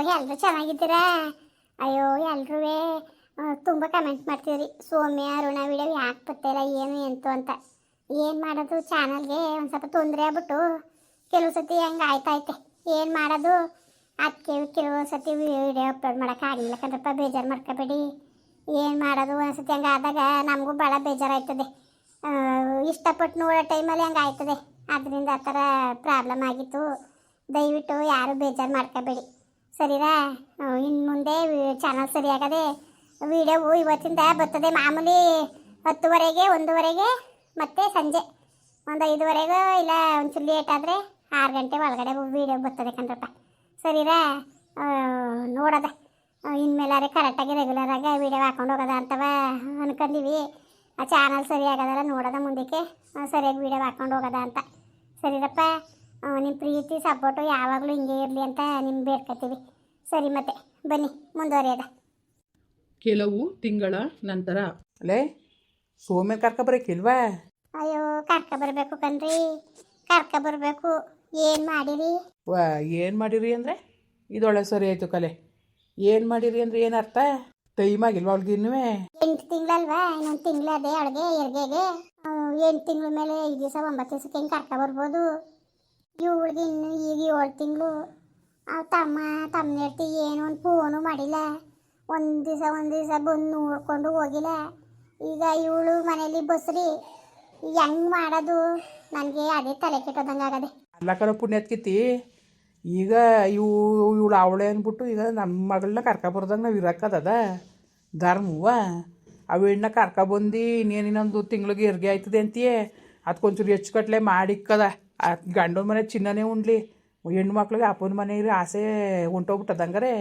ಎಲ್ಲರೂ ಚೆನ್ನಾಗಿದ್ದೀರಾ? ಅಯ್ಯೋ ಎಲ್ರೂ ತುಂಬ ಕಮೆಂಟ್ ಮಾಡ್ತೀರಿ ಸೌಮ್ಯ ಋಣ ವಿಡಿಯೋ ಯಾಕೆ ಬರ್ತಾಯಿಲ್ಲ ಏನು, ಎಂತು ಅಂತ. ಏನು ಮಾಡೋದು? ಚಾನಲ್ಗೆ ಒಂದು ಸ್ವಲ್ಪ ತೊಂದರೆ ಆಗ್ಬಿಟ್ಟು ಕೆಲವು ಸತಿ ಹಂಗೆ ಆಯ್ತಾಯ್ತೆ. ಏನು ಮಾಡೋದು? ಅದಕ್ಕೆ ಕೆಲವು ಸತಿ ವಿಡಿಯೋ ಅಪ್ಲೋಡ್ ಮಾಡೋಕ್ಕಾಗಲಿಲ್ಲ ಕಣ್ರಪ್ಪ ಬೇಜಾರು ಮಾಡ್ಕೋಬೇಡಿ. ಏನು ಮಾಡೋದು? ಒಂದ್ಸತಿ ಹಂಗೆ ಆದಾಗ ನಮಗೂ ಭಾಳ ಬೇಜಾರಾಯ್ತದೆ. ಇಷ್ಟಪಟ್ಟು ನೋಡೋ ಟೈಮಲ್ಲಿ ಹಂಗೆ ಆಯ್ತದೆ. ಅದರಿಂದ ಆ ಥರ ಪ್ರಾಬ್ಲಮ್ ಆಗಿತ್ತು. ದಯವಿಟ್ಟು ಯಾರು ಬೇಜಾರು ಮಾಡ್ಕೋಬೇಡಿ. ಸರಿನಾ? ಇನ್ನು ಮುಂದೆ ಚಾನಲ್ ಸರಿಯಾಗದೆ ವಿಡಿಯೋವು ಇವತ್ತಿಂದ ಬರ್ತದೆ ಮಾಮೂಲಿ ಹತ್ತುವರೆಗೆ, ಒಂದೂವರೆಗೆ, ಮತ್ತು ಸಂಜೆ. ಒಂದು ಐದುವರೆಗೂ ಇಲ್ಲ ಒಂಚೂರು ಲೇಟ್ ಆದರೆ ಆರು ಗಂಟೆ ಒಳಗಡೆ ವಿಡಿಯೋ ಬರ್ತದೆ ಕಣ್ರಪ್ಪ ಸರಿರಾ ನೋಡೋದ. ಇನ್ಮೇಲಾರೆ ಕರೆಕ್ಟಾಗಿ ರೆಗ್ಯುಲರಾಗಿ ವಿಡಿಯೋ ಹಾಕೊಂಡು ಹೋಗೋದ ಅಂತವ ಅನ್ಕೊಂಡಿವಿ ಆ ಚಾನಲ್ ಸರಿಯಾಗದಲ್ಲ ನೋಡೋದ ಮುಂದಕ್ಕೆ. ಸರಿಯಾಗಿ ವಿಡಿಯೋ ಹಾಕೊಂಡು ಹೋಗೋದ ಅಂತ. ಸರಿರಪ್ಪ ನಿಮ್ಮ ಪ್ರೀತಿ ಸಪೋರ್ಟು ಯಾವಾಗಲೂ ಹಿಂಗೆ ಇರಲಿ ಅಂತ ನಿಮ್ಗೆ ಬೇಡ್ಕೊತೀವಿ ಸರಿ ಮತ್ತೆ ಬನ್ನಿ ಮುಂದುವರಿಯೋದ. ಕೆಲವು ತಿಂಗಳ ನಂತರ. ಅಲ್ಲೇ ಸೋಮ್ಯ ಕರ್ಕೊಬರಕ್ಕಿಲ್ವಾ ಅಯ್ಯೋ ಕರ್ಕ ಬರಬೇಕು ಕಣ್ರಿ ಕರ್ಕ ಬರಬೇಕು. ಏನು ಮಾಡಿರಿ? ವಾ ಏನು ಮಾಡಿರಿ ಅಂದರೆ? ಇದೊಳ್ಳೆ ಸರಿ ಆಯಿತು ಕಲೆ. ಏನು ಮಾಡಿರಿ ಅಂದರೆ ಏನು ಅರ್ಥ? ಟೈಮ್ ಆಗಿಲ್ವಾ ಅವಳಿಗೆ ಇನ್ನೂ ಎಂಟು ತಿಂಗಳಲ್ವಾ ಇನ್ನೊಂದು ತಿಂಗಳದೇ ಅದೇ ಅವಳಿಗೆ ಹೆರಿಗೆಗೆ ಎಂಟು ತಿಂಗಳ ಮೇಲೆ ಐದು ದಿವಸ ಒಂಬತ್ತು ದಿವಸಕ್ಕೆ ಹೆಂಗೆ ಕರ್ಕ ಬರ್ಬೋದು? ಇವಳಿಗೆ ಇನ್ನು ಈಗ ಏಳು ತಿಂಗಳು ಆ ತಮ್ಮ ತಮ್ಮ ಹೇಳ್ತಿ ಏನು ಒಂದು ಫೋನು ಮಾಡಿಲ್ಲ. ಒಂದು ದಿವಸ ಒಂದು ದಿವಸ ಬಂದು ನೋಡ್ಕೊಂಡು ಹೋಗಿಲ್ಲ. ಈಗ ಇವಳು ಮನೇಲಿ ಬಸ್ರಿ. ಹೆಂಗೆ ಮಾಡೋದು? ನನಗೆ ಅದೇ ತಲೆ ಕೆಟ್ಟೋದಂಗೆ ಆಗದೆ. ಪುಣ್ಯ ಪುಣ್ಯತ್ಕಿತ್ತಿ ಈಗ ಇವು, ಇವಳು ಅವಳೆ ಅಂದ್ಬಿಟ್ಟು ಈಗ ನಮ್ಮ ಮಗಳನ್ನ ಕರ್ಕೊಬರ್ದಂಗೆ ನಾವು ಇರೋಕ್ಕದ ಧರ್ಮವ್ವ ಅವಳನ್ನ ಕರ್ಕ ಕರ್ಕೊಬಂದು ಇನ್ನೇನು ಇನ್ನೊಂದು ತಿಂಗಳಿಗೆ ಹೆರಿಗೆ ಆಯ್ತದೆ ಅಂತೀಯೇ. ಅದಕ್ಕೊಂಚೂರು ಹೆಚ್ಚು ಕಟ್ಲೆ ಮಾಡಿಕ್ಕದ. ಆ ಗಂಡನ ಮನೆ ಚಿನ್ನನೇ ಉಣ್ಲಿ ಹೆಣ್ಣು ಮಕ್ಳಿಗೆ ಅಪ್ಪನ ಮನೆ ಇರಿ ಆಸೆ ಹೊಂಟೋಗ್ಬಿಟ್ಟದಂಗಾರೆ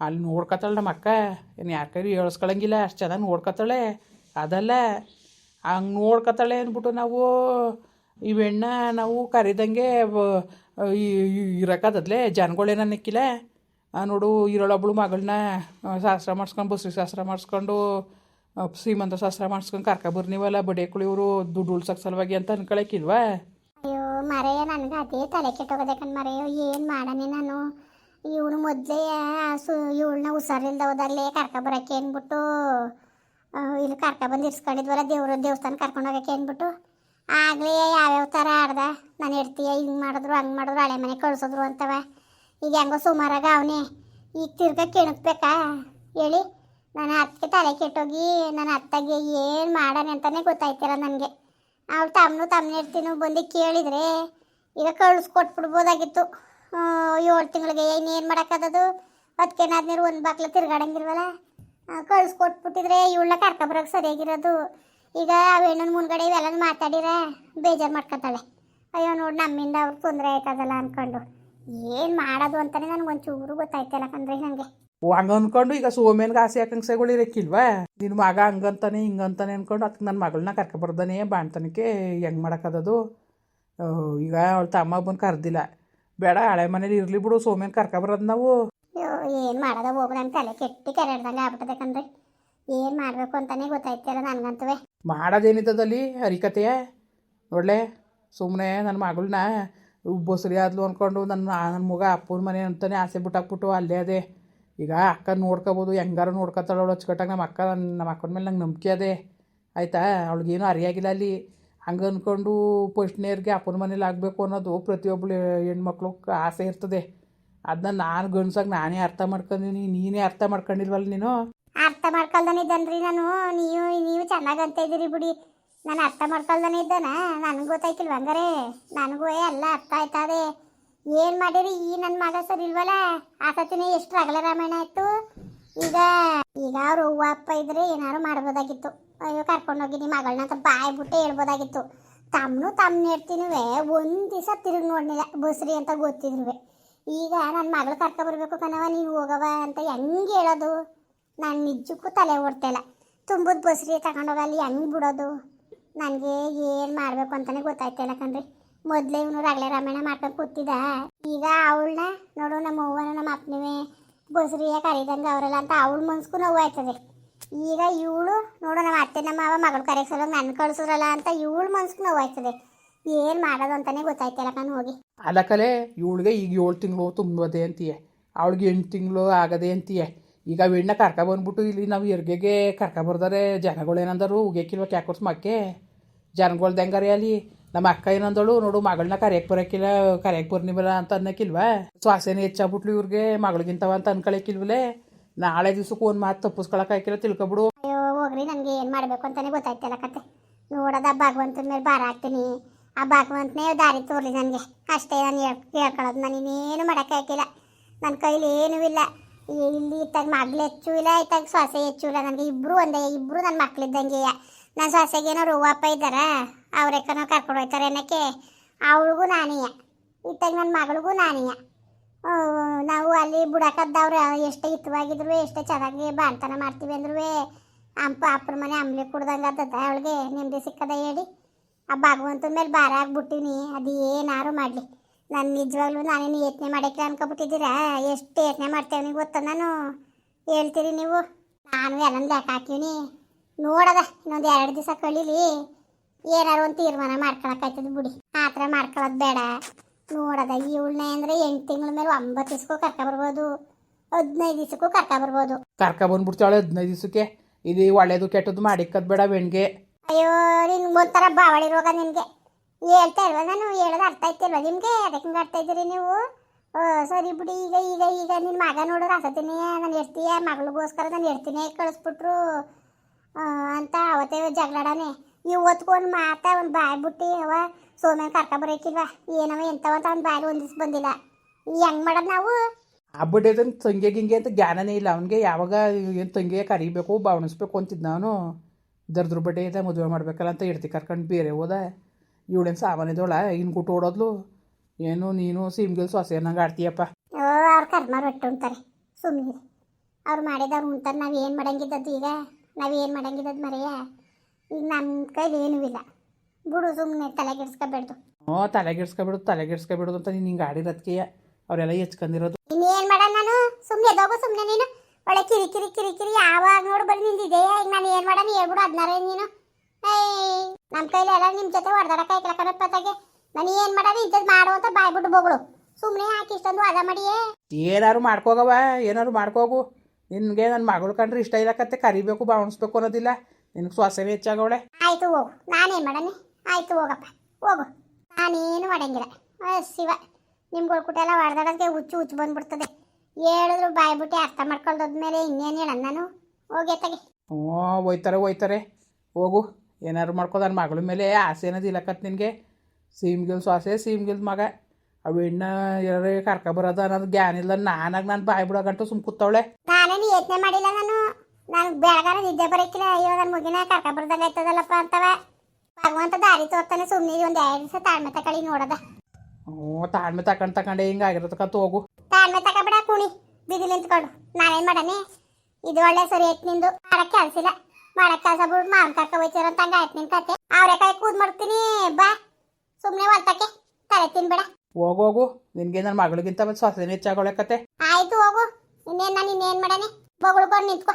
ಅಲ್ಲಿ ನೋಡ್ಕೊತಾಳೆ ನಮ್ಮ ಅಕ್ಕ. ಏನು ಯಾರ ಕೈಲಿ ಅಷ್ಟು ಚೆನ್ನಾಗಿ ನೋಡ್ಕೊತಾಳೆ ಅದಲ್ಲ, ಹಂಗೆ ನೋಡ್ಕೊತಾಳೆ ಅಂದ್ಬಿಟ್ಟು ನಾವು ಇವೆಣ್ಣ ನಾವು ಕರಿದಂಗೆ ಇರಕ್ಕದದ್ಲೆ ಜನಗಳೇನ ನಿಕ್ಕಿಲ್ಲ. ನೋಡು ಇರೋಳೊಬ್ಳು ಮಗಳನ್ನ ಶಾಸ್ತ್ರ ಮಾಡಿಸ್ಕೊಂಡು, ಬಸ್ರಿ ಶಾಸ್ತ್ರ ಮಾಡಿಸ್ಕೊಂಡು ಶ್ರೀಮಂತ ಶಾಸ್ತ್ರ ಮಾಡಿಸ್ಕೊಂಡು ಕರ್ಕೊಬರ್ನಿವಲ್ಲ ಬಡಿಯಕ್ಕಳು ಇವರು ದುಡ್ಡು ಉಳ್ಸಕ್ಕೆ ಸಲುವಾಗಿ ಅಂತ ಅನ್ಕೊಳಕ್ಕಿಲ್ವಾ ಮರೆಯ, ನನಗೆ ಅದೇ ತಲೆ ಕೆಟ್ಟೋಗದೆ ಕಣ್ ಮರೆಯೋ, ಏನು ಮಾಡನೆ ನಾನು? ಇವನು ಮೊದಲೇ ಸು, ಇವಳನ್ನ ಹುಷಾರಿಲ್ದ ಹೋದಲ್ಲೇ ಕರ್ಕೊಬರಕ್ಕೆ ಅಂದ್ಬಿಟ್ಟು ಇಲ್ಲಿ ಇಲ್ಲಿ ಕರ್ಕೊಬಂದು ಇರ್ಸ್ಕೊಂಡಿದ್ವಲ್ಲ ದೇವ್ರ ದೇವಸ್ಥಾನ ಕರ್ಕೊಂಡು ಹೋಗಕ್ಕೆ ಅಂದ್ಬಿಟ್ಟು ಆಗಲೇ ಯಾವ್ಯಾವ ಥರ ಆಡ್ದ? ನಾನು ಇರ್ತೀಯ ಹಿಂಗೆ ಮಾಡಿದ್ರು, ಹಂಗೆ ಮಾಡಿದ್ರು, ಹಳೆ ಮನೆ ಕಳ್ಸಿದ್ರು ಅಂತವ. ಈಗ ಹೆಂಗೋ ಸುಮಾರಾಗ ಅವನೇ. ಈಗ ತಿರ್ಗ ಕೆಣಕ್ಬೇಕಾ? ಹೇಳಿ. ನನ್ನ ಅತ್ತಿಗೆ ತಲೆ ಕೆಟ್ಟೋಗಿ, ನನ್ನ ಅತ್ತಗೆ ಏನು ಮಾಡನೆ ಅಂತಲೇ ಗೊತ್ತಾಯ್ತಿರ ನನಗೆ. ಅವ್ಳು ತಮ್ಮನು ತಮ್ಮನ ಇರ್ತೀನು ಬಂದು ಕೇಳಿದ್ರೆ ಈಗ ಕಳಿಸ್ಕೊಟ್ಬಿಡ್ಬೋದಾಗಿತ್ತು ಏಳು ತಿಂಗಳಿಗೆ ಇನ್ನೇನು ಮಾಡೋಕ್ಕದದು? ಅದಕ್ಕೆ ನಾದ್ನೀರು ಒಂದು ಬಾಕ್ಲ ತಿರ್ಗಾಡಂಗಿಲ್ವಲ್ಲ ಕಳಿಸ್ಕೊಟ್ಬಿಟ್ಟಿದ್ರೆ ಇವಳನ್ನ ಕರ್ಕೊಬರೋಕೆ ಸರಿಯಾಗಿರೋದು. ಈಗ ಅವೇಣ್ಣನ ಮುಂದ್ಗಡೆ ಇವೆಲ್ಲ ಮಾತಾಡಿರ, ಬೇಜಾರು ಮಾಡ್ಕೊತಾಳೆ. ಅಯ್ಯೋ ನೋಡಿ ನಮ್ಮಿಂದ ಅವ್ರಿಗೆ ತೊಂದರೆ ಆಯ್ತದಲ್ಲ ಅಂದ್ಕೊಂಡು ಏನು ಮಾಡೋದು ಅಂತಲೇ ನನಗೆ ಒಂಚೂರು ಗೊತ್ತಾಯ್ತಲ್ಲ ಕಂದ್ರೆ ನನಗೆ ಹಂಗೆ ಅನ್ಕೊಂಡು ಈಗ ಸೋಮೇನ್ಗೆ ಆಸೆ ಆಕಾಂಕ್ಷೆಗಳು ಇರಕ್ಕಿಲ್ವಾ ನಿನ್ನ ಮಗ ಹಂಗಂತಾನೆ ಹಿಂಗಂತಾನೆ ಅನ್ಕೊಂಡು ಅದಕ್ಕೆ ನನ್ನ ಮಗಳನ್ನ ಕರ್ಕೊಬರ್ದಾನೆ ಬಾಣ್ತನಕ್ಕೆ ಹೆಂಗೆ ಮಾಡೋಕ್ಕದದು ಈಗ ಅವಳು ತಮ್ಮ ಬಂದು ಕರ್ದಿಲ್ಲ. ಬೇಡ ಹಳೆ ಮನೇಲಿ ಇರಲಿ ಬಿಡು ಸೋಮೇನ್ ಕರ್ಕೊಬರೋದು ನಾವು. ಏನು ಮಾಡೋದ? ಹೋಗು ನನ್ನ ತಲೆ ಕೆಟ್ಟಿ ಕೆರೆಡ್ದಂಗೆ ಆಗ್ಬಿಟ್ಟದೆ ಕಣ್ರಿ. ಏನು ಮಾಡಬೇಕು ಅಂತಾನೆ ಗೊತ್ತಾಯ್ತಿಲ್ಲ ನನಗಂತವೇ ಮಾಡೋದೇನಿದ್ದದಲ್ಲಿ ಹರಿಕತೆಯ? ನೋಡಲೆ ಸುಮ್ಮನೆ ನನ್ನ ಮಗಳನ್ನ ಬಸ್ರಿ ಆದ್ಲು ಅಂದ್ಕೊಂಡು ನನ್ನ ನನ್ನ ಮಗ ಅಪ್ಪನ ಮನೆ ಅಂತಾನೆ ಆಸೆ ಬಿಟ್ಟಾಕ್ಬಿಟ್ಟು ಅಲ್ಲೇ ಅದೇ. ಈಗ ಅಕ್ಕ ನೋಡ್ಕೋಬೋದು, ಹೆಂಗಾರ ನೋಡ್ಕೊತಾಳೆ ಅವಳು ಹಚ್ಕಟ್ಟಾಗ ನಮ್ಮ ಅಕ್ಕ ನಮ್ಮ ಅಕ್ಕನ ಮೇಲೆ ನಂಗೆ ನಂಬಿಕೆ ಅದೇ. ಆಯಿತಾ? ಅವಳಿಗೇನು ಅರಿಯಾಗಿಲ್ಲ ಅಲ್ಲಿ. ಹಂಗೆ ಅಂದ್ಕೊಂಡು ಫಸ್ಟ್ನೇರ್ಗೆ ಅಪ್ಪನ ಮನೇಲಿ ಆಗಬೇಕು ಅನ್ನೋದು ಪ್ರತಿಯೊಬ್ಬಳು ಹೆಣ್ಮಕ್ಳು ಆಸೆ ಇರ್ತದೆ. ಅದನ್ನ ನಾನು ಗಂಡ್ಸಾಗ ನಾನೇ ಅರ್ಥ ಮಾಡ್ಕೊಂಡಿನಿ, ನೀನೇ ಅರ್ಥ ಮಾಡ್ಕೊಂಡಿಲ್ವಲ್ಲ ನೀನು? ಅರ್ಥ ಮಾಡ್ಕೊಳ್ದಾನೆ ಇದ್ದನ್ರಿ ನಾನು. ನೀವು ನೀವು ಚೆನ್ನಾಗಿ ಅಂತ ಇದ್ದೀರಿ ಬಿಡಿ. ನಾನು ಅರ್ಥ ಮಾಡ್ಕೊಳ್ದಾನೆ ಇದ್ದಾನ? ನನಗೆ ಗೊತ್ತಾಯ್ತಿಲ್ವ ಹಂಗಾರೆ? ನನಗೂ ಎಲ್ಲ ಅರ್ಥ ಆಯ್ತದೆ ಏನು ಮಾಡಿರಿ? ಈ ನನ್ನ ಮಗ ಸರಿ ಇಲ್ವಲ್ಲ? ಆ ಸತಿನೇ ಎಷ್ಟು ಅಗಲ ರಾಮಾಯಣ ಆಯ್ತು. ಈಗ ಈಗ ಅವ್ರು ಹೂವ ಅಪ್ಪ ಇದ್ರೆ ಏನಾರು ಮಾಡ್ಬೋದಾಗಿತ್ತು. ಅಯ್ಯೋ ಕರ್ಕೊಂಡೋಗಿ ನಿಮ್ಮ ಮಗಳನ್ನ ಅಂತ ಬಾಯಿ ಬಿಟ್ಟು ಹೇಳ್ಬೋದಾಗಿತ್ತು. ತಮ್ಮನು ತಮ್ಮನ ಇರ್ತೀನುವೆ ಒಂದು ದಿವಸ ತಿರುಗಿ ನೋಡ್ನಿಲ್ಲ ಬಸ್ರಿ ಅಂತ ಗೊತ್ತಿದ್ರು ಈಗ ನನ್ನ ಮಗಳು ಕರ್ಕೊಬರ್ಬೇಕು ಕಣವ ನೀನು ಹೋಗವ ಅಂತ ಹೆಂಗೆ ಹೇಳೋದು? ನಾನು ನಿಜಕ್ಕೂ ತಲೆ ಓಡ್ತಾಯಿಲ್ಲ ತುಂಬದ ಬಸ್ರಿ ತಗೊಂಡೋಗಲ್ಲಿ ಹೆಂಗೆ ಬಿಡೋದು? ನನಗೆ ಏನು ಮಾಡಬೇಕು ಅಂತಲೇ ಗೊತ್ತಾಯ್ತಿಲ್ಲ ಕಣ್ರಿ. ಮೊದಲೇ ಇವನು ರಗಳೆ ರಾಮಾಯಣ ಮಾಡ್ಕೊಂಡು ಕೂತಿದ ಈಗ ಅವಳನ್ನ ನೋಡು ನಮ್ಮ ಅವ್ವನ ನಮ್ಮ ಅಪ್ಪನವೇ ಬಸರಿಯ ಕರೀದಂಗೆ ಅವರೆಲ್ಲ ಅಂತ ಅವಳ ಮನ್ಸ್ಗೂ ನೋವು ಆಯ್ತದೆ. ಈಗ ಇವಳು ನೋಡು ನಮ್ಮ ಅತ್ತೆ ನಮ್ಮ ಅವ ಮಗಳು ಸಲ ನನ್ನ ಕಳ್ಸಿದ್ರಲ್ಲ ಅಂತ ಇವಳು ಮನ್ಸ್ಗೂ ನೋವು ಆಯ್ತದೆ. ಏನು ಮಾಡೋದು ಅಂತಲೇ ಗೊತ್ತಾಯ್ತಲ್ಲ ನಾನು ಹೋಗಿ. ಅಲ್ಲ ಇವಳಿಗೆ ಈಗ ಏಳು ತಿಂಗಳು ತುಂಬದೆ ಅಂತೀಯ. ಅವಳಿಗೆ ಎಂಟು ತಿಂಗಳು ಆಗದೆ ಅಂತೀಯ. ಈಗ ಅವೆಣ್ಣ ಕರ್ಕ ಬಂದ್ಬಿಟ್ಟು ಇಲ್ಲಿ ನಾವು ಎರ್ಗೆಗೆ ಕರ್ಕ ಬರ್ದಾರೆ. ಜನಗಳು ಏನಂದರು ಉಗೇಕಿಲ್ವ ಕ್ಯಾಕೋರ್ಸ್ ಮಕ್ಕೆ? ಜನಗಳ್ದು ಹೆಂಗಾರೆ ಅಲ್ಲಿ ನಮ್ಮ ಅಕ್ಕ ಏನಂದಳು ನೋಡು, ಮಗಳನ್ನ ಕರೆಯಕ್ಕೆ ಬರೋಕ್ಕಿಲ್ಲ ಕರೆಯಕ್ಕೆ ಬರ್ನಿವಲ್ಲ ಅಂತ ಅನ್ನಕ್ಕಿಲ್ವ ಶ್ವಾಸನೇ ಹೆಚ್ಚಾಗ್ಬಿಟ್ಲು ಇವ್ರಿಗೆ, ಮಗಳಿಗಿಂತವ ಅಂತ ಅನ್ಕೊಳಕ್ಕಿಲ್ವಲೇ ನಾಳೆ ದಿವ್ಸಕ್ಕೆ ಒಂದು ಮಾತು ತಪ್ಪಿಸ್ಕೊಳಕ್ಕಾಗಿಲ್ಲ ತಿಳ್ಕೊಬಿಡು. ಅಯ್ಯೋ, ಹೋಗ್ರಿ, ನನಗೆ ಏನು ಮಾಡಬೇಕು ಅಂತಾನೆ ಗೊತ್ತಾಯ್ತಲ್ಲ ಕತೆ. ನೋಡೋದ ಭಗವಂತನ ಮೇಲೆ ಭಾರ ಹಾಕ್ತೀನಿ. ಆ ಭಗವಂತನೇ ದಾರಿ ತೋರ್ಲಿ ನನಗೆ. ಅಷ್ಟೇ ನಾನು ಹೇಳ್, ಹೇಳ್ಕೊಳ್ಳೋದು. ನಾನು ಇನ್ನೇನು ಮಾಡೋಕ್ಕಾಗಿಲ್ಲ ನನ್ನ ಕೈಲಿ ಏನೂ ಇಲ್ಲ. ಇಲ್ಲಿ ಇತ್ತಾಗ ಮಗ್ಳು ಹೆಚ್ಚು ಇಲ್ಲ ಇತ್ತಾಗ ಸೊಸೆ ಹೆಚ್ಚು ಇಲ್ಲ. ನನಗೆ ಇಬ್ಬರು ಒಂದೇ ಇಬ್ಬರು ನನ್ನ ಮಕ್ಳಿದ್ದಂಗೆ ನನ್ನ ಸೊಸೆಗೆ ಏನೋ ರೂವಪ್ಪ ಇದ್ದಾರ? ಅವ್ರೆಕ್ಕನೋ ಕರ್ಕೊಂಡು ಹೋಯ್ತಾರೆ ಅನ್ನಕ್ಕೆ ಅವಳಿಗೂ ನಾನೀಯ. ಇತ್ತಾಗ ನನ್ನ ಮಗಳಿಗೂ ನಾನೀಯ. ನಾವು ಅಲ್ಲಿ ಬುಡಕದ್ದವ್ರು ಎಷ್ಟು ಹಿತವಾಗಿದ್ರು ಎಷ್ಟು ಚೆನ್ನಾಗಿ ಬಾಣ್ತನ ಮಾಡ್ತೀವಿ ಅಂದ್ರೂ ಅಂಪ ಅಪ್ಪನ ಮನೆ ಅಂಬ್ಲಿ ಕುಡ್ದಂಗೆ ಆತದ ಅವಳಿಗೆ. ನೆಮ್ಮದಿ ಸಿಕ್ಕದ ಹೇಳಿ. ಆ ಭಗವಂತನ ಮೇಲೆ ಭಾರ ಆಗ್ಬಿಟ್ಟಿನಿ. ಅದು ಏನಾರು ಮಾಡಲಿ. ನಾನು ನಿಜವಾಗ್ಲೂ ನಾನೇನು ಯತ್ನೆ ಮಾಡಕ್ಕೆ ಅನ್ಕೊಬಿಟ್ಟಿದ್ದೀರಾ? ಎಷ್ಟು ಯತ್ನೆ ಮಾಡ್ತೇವೆ ಗೊತ್ತ ನಾನು? ಹೇಳ್ತೀರಿ ನೀವು? ನಾನು ಎಲ್ಲ ಲೆಕ್ಕ ಹಾಕೀನಿ ನೋಡದ, ಇನ್ನೊಂದು ಎರಡು ದಿವಸ ಕಳೀಲಿ. ಏನಾರು ಒಂದು ತೀರ್ಮಾನ ಮಾಡ್ಕೊಳಕಾಯ್ತದ ಬಿಡಿ. ಆ ಥರ ಮಾಡ್ಕೊಳ್ಳೋದು ಬೇಡ. ನೋಡದ ಇವಳನ್ನೇ ಅಂದರೆ ಎಂಟು ತಿಂಗಳ ಮೇಲೆ ಒಂಬತ್ತು ದಿವ್ಸಕ್ಕೂ ಕರ್ಕ ಬರ್ಬೋದು. ಹದಿನೈದು ದಿವ್ಸಕ್ಕೂ ಕರ್ಕ ಬರ್ಬೋದು. ಕರ್ಕ ಬಂದ್ಬಿಡ್ತಾಳೆ ಹದಿನೈದು ದಿವಸಕ್ಕೆ. ಇದು ಒಳ್ಳೇದು ಕೆಟ್ಟದ್ದು ಮಾಡಿಕ್ಕದ್ ಬೇಡ ಬೆಣ್ಗೆ. ಅಯ್ಯೋ ನಿನ್ಗೆ ಒಂಥರ ಬಾವಳಿ ರೋಗ ನಿನಗೆ. ಹೇಳ್ತಾ ಇಲ್ವಾ ನಾನು? ಹೇಳೋದು ಅರ್ಥ ಆಯ್ತಿಲ್ವಾ ನಿಮಗೆ? ಅದಕ್ಕೆ ಹಿಂಗೆ ಅರ್ಥ ಇದ್ದೀರಿ ನೀವು? ಓ ಸರಿ ಬಿಡಿ. ಈಗ ಈಗ ಈಗ ನಿನ್ನ ಮಗ ನೋಡಿದ್ರೆ ಅಸತಿನೇ ನಾನು ಇರ್ತೀಯ ಮಗಳಿಗೋಸ್ಕರ ನಾನು ಇರ್ತೀನಿ ಕಳಿಸ್ಬಿಟ್ರು. ಅಂತ ಅವತ್ತೇ ಜಗಳಾಡನೆ. ಇವತ್ಕೊಂಡು ಮಾತಾ ಒಂದು ಬಾಯಿ ಬಿಟ್ಟು ಅವ. ಸೋಮ್ಯಾನ ಕರ್ಕ ಬರೋಕಿಲ್ವಾ? ಏನವ ಎಂತವ ಅಂತ ಅವ್ನ ಬಾಯಿ ಒಂದಿಸ್ ಬಂದಿಲ್ಲ. ಹೆಂಗ್ ಮಾಡೋದು ನಾವು? ಹಬ್ಬಡೇದನ್ ತಂಗಿ ಗಿಂಗೆ ಅಂತ ಜ್ಞಾನನೇ ಇಲ್ಲ. ಅವನಿಗೆ ಯಾವಾಗ ಏನು ತಂಗಿಗೆ ಕರಿಬೇಕು ಬಾವಣಿಸ್ಬೇಕು ಅಂತಿದ್ದ ನಾನು. ದರ್ದ್ರ ಬಡ್ಡೆ ಇದೆ ಮದುವೆ ಮಾಡ್ಬೇಕಲ್ಲ ಅಂತ ಇಡ್ತಿ ಕರ್ಕೊಂಡು ಬೇರೆ ಹೋದ. ಇವಳೇನು ಸಾಮಾನ್ಯದೋಳ ಇನ್ನು ಗುಟ್ಟು ಓಡೋದ್ಲು? ಏನು ನೀನು ಸಿಮ್ಗಿಲ್ ಸೊಸೆ ನಂಗೆ ಆಡ್ತೀಯಪ್ಪ. ಅವ್ರ ಕರ್ಮ ರೊಟ್ಟು ಉಣ್ತಾರೆ. ಸುಮ್ಮನೆ ಅವ್ರು ಮಾಡಿದವ್ರು ಉಣ್ತಾರೆ. ನಾವು ಏನು ಮಾಡಂಗಿದ್ದದ್ದು ಈಗ? ನಾವೇನು ಏನು ಮಾಡಂಗಿದ್ದದ್ದು ಮರೆಯ? ಈಗ ನನ್ನ ಕೈಲಿ ಏನೂ ಇಲ್ಲ. ಬಿಡು ಸುಮ್ಮನೆ ತಲೆಗೆಡ್ಸ್ಕೊಬೇಡ್ದು. ಹ್ಞೂ ತಲೆಗೆಡ್ಸ್ಕೊಬಿಡು ತಲೆಗೆಡ್ಸ್ಕೊಬಿಡೋದು ಅಂತ ನೀನು ಹಿಂಗೆ ಆಡಿರೋದಕ್ಕೆ ಅವರೆಲ್ಲ ಹೆಚ್ಕೊಂಡಿರೋದು ಇನ್ನೇನು ಮಾಡೋಣ ನಾನು? ಸುಮ್ಮನೆ ಎದೋಗು ಸುಮ್ಮನೆ ನೀನು. ಒಳ್ಳೆ ಕಿರಿ ಕಿರಿ ಕಿರಿ ಕಿರಿ ಯಾವಾಗ ನೋಡು ಬರೀ ನಿಂದಿದೆ ಈಗ ನಾನು ಏನು ಮಾಡೋಣ? ಹೇಳ್ಬಿಡು ಹದಿನಾರ ನೀನು. ಏಯ್ ನಮ್ಮ ಕೈಲಿ ಎಲ್ಲ ನಿಮ್ಮ ಜೊತೆ ಹೊಡೆದಾಡಕ್ಕೆ ಆಯ್ಕಲ್ಲ ಪತ್ತಾಗೆ ನಾನು ಏನು ಮಾಡೋದು ಇಂಥದ್ದು ಮಾಡು ಅಂತ ಬಾಯ್ಬಿಟ್ಟು ಬೋಗಳು. ಸುಮ್ಮನೆ ಹಾಕಿ ಇಷ್ಟೊಂದು ವಾದ ಮಾಡಿಯೇ? ಏನಾರು ಮಾಡ್ಕೋಗವ ಏನಾರು ಮಾಡ್ಕೋಗು. ನಿನಗೆ ನನ್ನ ಮಗಳು ಕಂಡ್ರೆ ಇಷ್ಟ ಇಲ್ಲ ಕತ್ತೆ ಕರಿಬೇಕು ಬಾವಣಿಸ್ಬೇಕು ಅನ್ನೋದಿಲ್ಲ. ನಿನಗೆ ಸ್ವಾಸನೆ ಹೆಚ್ಚಾಗವಳೆ ಆಯ್ತು ಹೋಗು. ನಾನೇನು ಮಾಡನೆ ಆಯ್ತು ಹೋಗಪ್ಪ. ಹೋಗು. ನಾನೇನು ಮಾಡಂಗಿಲ್ಲ. ಶಿವ ನಿಮ್ಗಳು ಕುಟ ಎಲ್ಲ ಹೊಡೆದಾಡೋದಕ್ಕೆ ಹುಚ್ಚು ಹುಚ್ಚು ಬಂದ್ಬಿಡ್ತದೆ. ಹೇಳಿದ್ರು ಬಾಯ್ಬಿಟ್ಟು ಅರ್ಥ ಮಾಡ್ಕೊಳ್ದೋದ್ಮೇಲೆ ಇನ್ನೇನು ಹೇಳ ನಾನು? ಹೋಗಿ ತಗೆ ಹ್ಞೂ ಹೋಯ್ತಾರೆ ಹೋಯ್ತಾರೆ. ಹೋಗು. ಏನಾದ್ರು ಮಾಡ್ಕೋ ನನ್ನ ಮಗಳ ಮೇಲೆ ಆಸೆ ಅನ್ನೋದಿಲ್ಲ ಕತ್ ನಿನಗೆ. ಸೀಮ್ಗಿಲ್ ಸೊಸೆ ಸೀಮ್ಗಿಲ್ ಮಗ. ಅವು ಹೆಣ್ಣ ಯಾರೇ ಕರ್ಕ ಬರೋದು ಅನ್ನೋದು ಜ್ಞಾನ ಇಲ್ಲ ನಾನಾಗ ನಾನು ಬಾಯಿ ಬಿಡೋ ಗಂಟು ಸುಮ್ ಕೂತವಳೆ. ನಾನೇನು ಯೋಚನೆ ಮಾಡಿಲ್ಲ ನಾನು. ನಾನು ಬೆಳಗಾರ ನಿದ್ದೆ ಅಯ್ಯೋ ನನ್ನ ಮುಗಿನ ಕರ್ಕ ಬರ್ದಂಗೆ ಆಯ್ತದಲ್ಲಪ್ಪ ಅಂತವ. ಭಗವಂತ ದಾರಿ ತೋರ್ತಾನೆ ಸುಮ್ಮನೆ ಒಂದು ಎರಡು ದಿವಸ ತಾಳ್ಮೆ ತಕಳಿ ನೋಡದ. ಓ ತಾಳ್ಮೆ ತಕೊಂಡ್ ತಕೊಂಡೆ ಹಿಂಗೆ ಆಗಿರೋದಕ್ಕಂತ ಹೋಗು. ತಾಳ್ಮೆ ತಕಬೇಡ ಕುಣಿ ಬಿದಿ ನಿಂತ್ಕೊಂಡು. ನಾನೇನ್ ಮಾಡನೆ? ಇದು ಒಳ್ಳೆ ಸರಿ ಐತ್ ನಿಂದು. ಮಾಡಕ್ ಕೆಲ್ಸ ಇಲ್ಲ. ಮಾಡಕ್ ಕೆಲ್ಸ ಬಿಡ್ ಮಾವನ್ ಕರ್ಕ ಹೋಯ್ತಿರ ಅಂತ ಹಂಗ ಆಯ್ತು ನಿನ್ ಕತೆ. ಅವ್ರೆ ಕೈ ಕೂದ್ ಮಾಡ್ತೀನಿ ಬಾ. ಸುಮ್ನೆ ಹೊಲ್ತಕ್ಕೆ ತಲೆ ತಿನ್ಬೇಡ. ಹೋಗು ಹೋಗು. ನಿನಗೆ ನನ್ನ ಮಗಳಿಗಿಂತ ಸೊಸೆನೇ ಹೆಚ್ಚಾಗವಳೆ ಕತೆ. ಆಯ್ತು ಹೋಗು. ಇನ್ನೇನ್ ನಾನು ಇನ್ನೇನ್ ಮಾಡನೆ? ಬೊಗಳ್ಕೊಂಡು ನಿಂತ್ಕೊ.